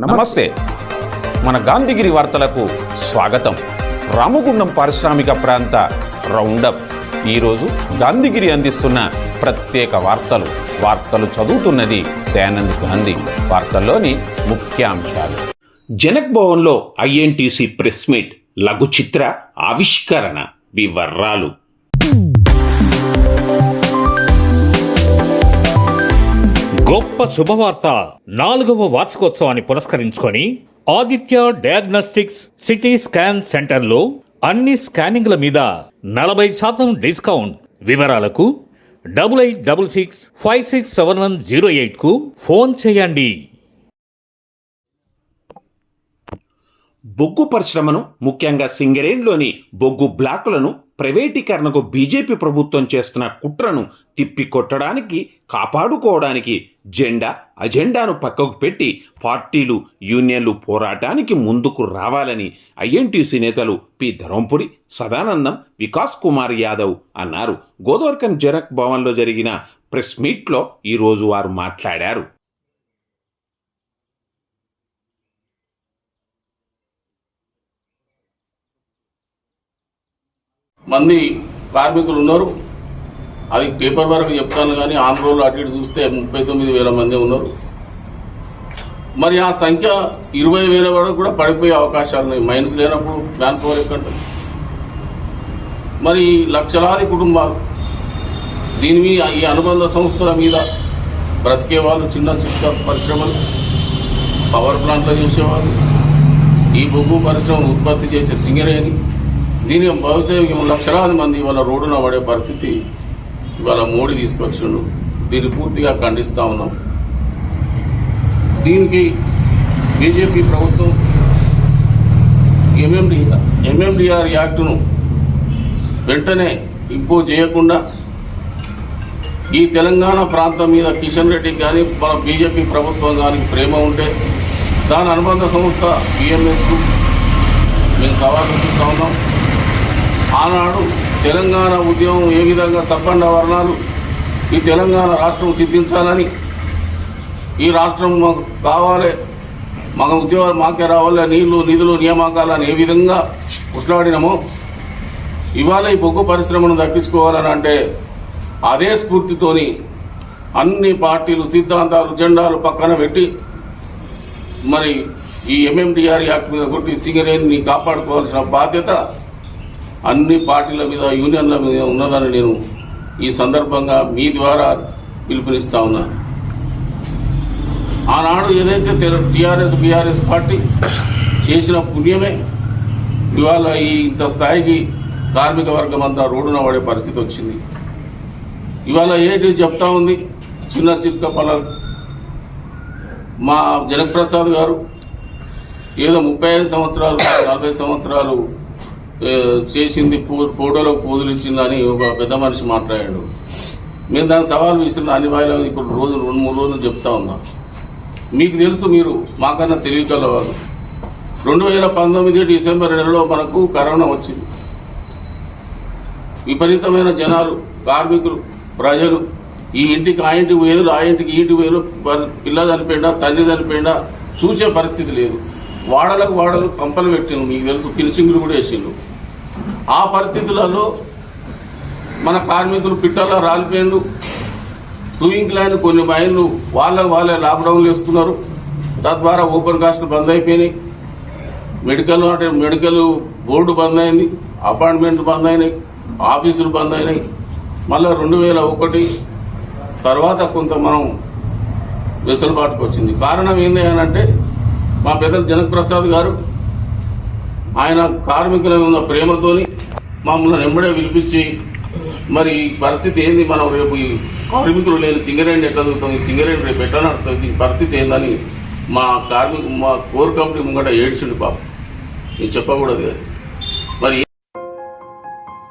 నమస్తే. మన గాంధీగిరి వార్తలకు స్వాగతం. రామగుండం పారిశ్రామిక ప్రాంత రౌండప్. ఈరోజు గాంధీగిరి అందిస్తున్న ప్రత్యేక వార్తలు. వార్తలు చదువుతున్నది దయానంద్ గాంధీ. వార్తల్లోని ముఖ్యాంశాలు. జనక్ భవన్లో ఐఎన్టీసీ ప్రెస్ మీట్. లఘు చిత్ర ఆవిష్కరణ వివరాలు. గొప్ప శుభవార్త. నాలుగవ వార్షికోత్సవాన్ని పురస్కరించుకొని ఆదిత్య డయాగ్నోస్టిక్స్ సిటీ స్కాన్ సెంటర్లో అన్ని స్కానింగ్ల మీద నలభై శాతం డిస్కౌంట్. వివరాలకు double eight double six five six seven one zero ఎయిట్కు phone చేయండి. బొగ్గు పరిశ్రమను ముఖ్యంగా సింగరేన్లోని బొగ్గు బ్లాకులను ప్రైవేటీకరణకు బీజేపీ ప్రభుత్వం చేస్తున్న కుట్రను తిప్పికొట్టడానికి కాపాడుకోవడానికి జెండా అజెండాను పక్కకు పెట్టి పార్టీలు యూనియన్లు పోరాటానికి ముందుకు రావాలని ఐఎన్టీసీ నేతలు పి. ధరంపురి సదానందం వికాస్ కుమార్ యాదవ్ అన్నారు. గోదవర్కన్ జనక్ భవన్లో జరిగిన ప్రెస్ మీట్లో ఈరోజు వారు మాట్లాడారు. మంది కార్మికులు ఉన్నారు. అది పేపర్ వరకు చెప్తాను కానీ ఆంధ్రలో అటు ఇటు చూస్తే ముప్పై తొమ్మిది వేల మంది ఉన్నారు. మరి ఆ సంఖ్య ఇరవై వేల వరకు కూడా పడిపోయే అవకాశాలు ఉన్నాయి. మైన్స్ లేనప్పుడు మ్యాన్ పవర్ ఎక్కడ మరి లక్షలాది కుటుంబాలు దీని మీద ఈ అనుబంధ సంస్థల మీద బ్రతికే వాళ్ళు చిన్న చిన్న పరిశ్రమలు పవర్ ప్లాంట్లో చేసేవాళ్ళు ఈ బొగ్గు పరిశ్రమ ఉత్పత్తి చేసే సింగరేణి దీని బహుశా లక్షలాది మంది ఇవాళ రోడ్డున పడే పరిస్థితి ఇవాళ మోడీ తీసుకొచ్చిండు. దీన్ని పూర్తిగా ఖండిస్తూ ఉన్నాం. దీనికి బీజేపీ ప్రభుత్వం ఎంఎండి ఎంఎండిఆర్ యాక్టును వెంటనే ఇంపోజ్ చేయకుండా ఈ తెలంగాణ ప్రాంతం మీద కిషన్ రెడ్డికి కానీ మన బీజేపీ ప్రభుత్వం కానీ ప్రేమ ఉంటే దాని అనుబంధ సంస్థ బిఎంఎస్కు మేము సవాల్ చూస్తూ ఉన్నాం. ఆనాడు తెలంగాణ ఉద్యమం ఏ విధంగా సబ్బండ వర్ణాలు ఈ తెలంగాణ రాష్ట్రం సిద్ధించాలని ఈ రాష్ట్రం మాకు కావాలి మాకు ఉద్యోగాలు మాకే రావాలి నీళ్ళు నిధులు నియామకాలని ఏ విధంగా కొట్లాడినామో ఇవాళ ఈ బొగ్గు పరిశ్రమను దక్కించుకోవాలని అంటే అదే స్ఫూర్తితోని అన్ని పార్టీలు సిద్ధాంతాలు జెండాలు పక్కన పెట్టి మరి ఈ ఎంఎండిఆర్ యాక్ట్ మీద కొట్టి సింగరేణిని కాపాడుకోవాల్సిన బాధ్యత అన్ని పార్టీల మీద యూనియన్ల మీద ఉన్నదని నేను ఈ సందర్భంగా మీ ద్వారా పిలుపునిస్తా ఉన్నా. ఆనాడు ఏదైతే టీఆర్ఎస్ బీఆర్ఎస్ పార్టీ చేసిన పుణ్యమే ఇవాళ ఈ ఇంత స్థాయికి కార్మిక వర్గం అంతా రోడ్డున పడే పరిస్థితి వచ్చింది. ఇవాళ ఏంటి చెప్తా ఉంది చిన్న చిక్క పల మా జనప్రసాద్ గారు ఏదో ముప్పై ఐదు సంవత్సరాలు నలభై సంవత్సరాలు చేసింది పో- ఫోటోలో పోదులిచ్చిందని ఒక పెద్ద మనిషి మాట్లాడాడు. మేము దాని సవాల్ విసిరిన అన్ని వాయిలో ఇప్పుడు రోజు రెండు మూడు రోజులు చెప్తా ఉన్నా. మీకు తెలుసు మీరు మాకన్నా తెలియగలవారు రెండు వేల పంతొమ్మిది డిసెంబర్ నెలలో మనకు కరోనా వచ్చింది. విపరీతమైన జనాలు కార్మికులు ప్రజలు ఈ ఇంటికి ఆ ఇంటికి వేలు ఆ ఇంటికి ఈ ఇంటికి వేలు ప- పిల్ల చనిపోయిందా తల్లి చనిపోయిందా చూసే పరిస్థితి లేదు. వాడలకు వాడలు కంపలు పెట్టిండు మీకు తెలుసు ఫినిషింగ్లు కూడా వేసిండు ఆ పరిస్థితులలో మన కార్మికులు పిట్టల్లో రాలిపోయిండు. టూయింగ్ లైన్ కొన్ని మైన్లు వాళ్ళ వాళ్ళే లాక్డౌన్లు వేస్తున్నారు. తద్వారా ఓపెన్ కాస్ట్ బంద్ అయిపోయినాయి. మెడికల్ అంటే మెడికల్ బోర్డు బంద్ అయింది అపాయింట్మెంట్ బంద్ అయినాయి ఆఫీసులు బంద్ అయినాయి. మళ్ళీ రెండు వేల ఒకటి తర్వాత కొంత మనం వెసులుబాటుకు వచ్చింది. కారణం ఏంది అంటే మా పెద్దలు జనక్ ప్రసాద్ గారు ఆయన కార్మికుల ఉన్న ప్రేమతోని మమ్మల్ని వెంబడే పిలిపించి మరి ఈ పరిస్థితి ఏంది? మనం రేపు ఈ కార్మికులు లేని సింగరేణి ఎట్లా చదువుతాం ఈ సింగరేణి రేపు ఎట్లా నడుతుంది పరిస్థితి ఏందని మా కార్మిక మా కోర్ కంపెనీ ముంగట ఏడ్చిండు పాప. నేను చెప్పకూడదు మరి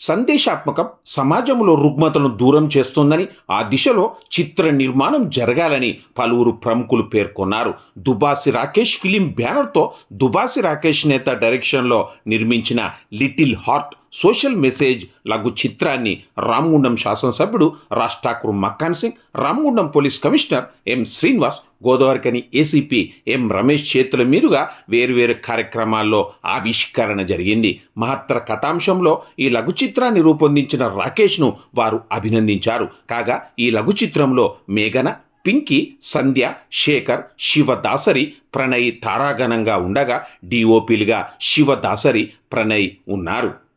సందేశాత్మకం సమాజంలో రుగ్మతను దూరం చేస్తుందని ఆ దిశలో చిత్ర నిర్మాణం జరగాలని పలువురు ప్రముఖులు పేర్కొన్నారు. దుబాసి రాకేష్ ఫిలిం బ్యానర్తో దుబాసి రాకేష్ నేత డైరెక్షన్లో నిర్మించిన లిటిల్ హార్ట్ సోషల్ మెసేజ్ లఘు చిత్రాన్ని రామగుండం శాసనసభ్యుడు రాష్ట్రాకురు Makkan Singh Ramagundam police commissioner M Srinivas Godavarikhani ACP M Ramesh చేతుల మీదుగా వేరువేరు కార్యక్రమాల్లో ఆవిష్కరణ జరిగింది. మహత్తర కథాంశంలో ఈ లఘు చిత్రాన్ని రూపొందించిన రాకేష్ను వారు అభినందించారు. కాగా ఈ లఘు చిత్రంలో మేఘన పింకీ సంధ్య శేఖర్ శివదాసరి ప్రణయ్ తారాగణంగా ఉండగా డిఓపీలుగా శివదాసరి ప్రణయ్ ఉన్నారు.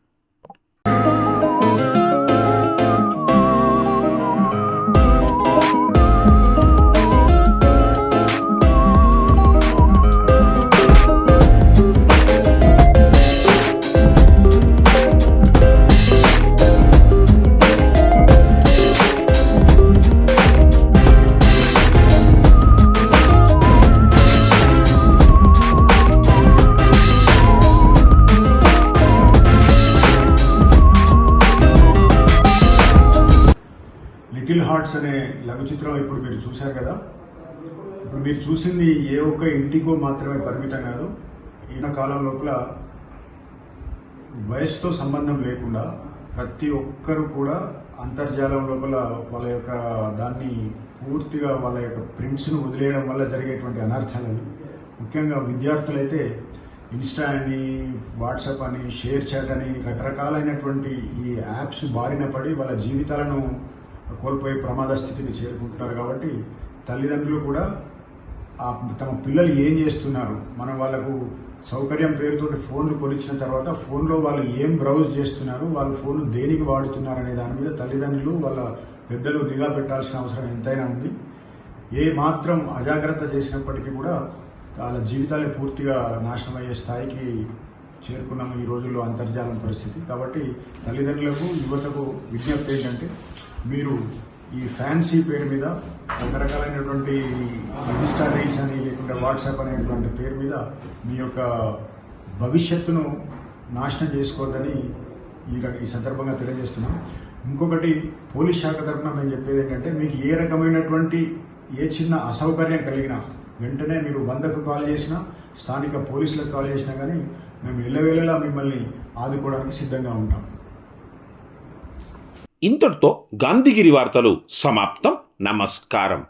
లిటిల్ హార్ట్స్ అనే లఘు చిత్రం ఇప్పుడు మీరు చూశారు కదా? ఇప్పుడు మీరు చూసింది ఏ ఒక్క ఇంటికో మాత్రమే పరిమితం కాదు. ఈయన కాలం లోపల వయసుతో సంబంధం లేకుండా ప్రతి ఒక్కరు కూడా అంతర్జాలం లోపల వాళ్ళ యొక్క దాన్ని పూర్తిగా వాళ్ళ యొక్క ప్రింట్స్ను వదిలేయడం వల్ల జరిగేటువంటి అనర్థాలను ముఖ్యంగా విద్యార్థులైతే ఇన్స్టా అని వాట్సాప్ అని షేర్ చాట్ అని రకరకాలైనటువంటి ఈ యాప్స్ బారిన పడి వాళ్ళ జీవితాలను కోల్పోయే ప్రమాద స్థితిని చేరుకుంటున్నారు కాబట్టి తల్లిదండ్రులు కూడా ఆ తమ పిల్లలు ఏం చేస్తున్నారు? మనం వాళ్ళకు సౌకర్యం పేరుతో ఫోన్లు కొనిచ్చిన తర్వాత ఫోన్లో వాళ్ళు ఏం బ్రౌజ్ చేస్తున్నారు? వాళ్ళు ఫోన్ దేనికి వాడుతున్నారు అనే దాని మీద తల్లిదండ్రులు వాళ్ళ పెద్దలు నిఘా పెట్టాల్సిన అవసరం ఎంతైనా ఉంది. ఏ మాత్రం అజాగ్రత్త చేసినప్పటికీ కూడా వాళ్ళ జీవితాలే పూర్తిగా నాశనం అయ్యే స్థాయికి చేరుకున్నాం ఈ రోజుల్లో అంతర్జాలం పరిస్థితి. కాబట్టి తల్లిదండ్రులకు యువతకు విజ్ఞప్తి ఏంటంటే మీరు ఈ ఫ్యాన్సీ పేరు మీద రకరకాలైనటువంటి ఇన్స్టా రీల్స్ అని లేకుంటే వాట్సాప్ అనేటువంటి పేరు మీద మీ యొక్క భవిష్యత్తును నాశనం చేసుకోవద్దని ఈ ఈ సందర్భంగా తెలియజేస్తున్నాం. ఇంకొకటి పోలీస్ శాఖ తరఫున మేము చెప్పేది ఏంటంటే మీకు ఏ రకమైనటువంటి ఏ చిన్న అసౌకర్యం కలిగినా వెంటనే మీరు వందకు కాల్ చేసినా స్థానిక పోలీసులకు కాల్ చేసినా కానీ మేము ఎల్లవేళలా మిమ్మల్ని ఆదుకోవడానికి సిద్ధంగా ఉంటాం. ఇంతటితో గాంధీగిరి వార్తలు సమాప్తం. నమస్కారం.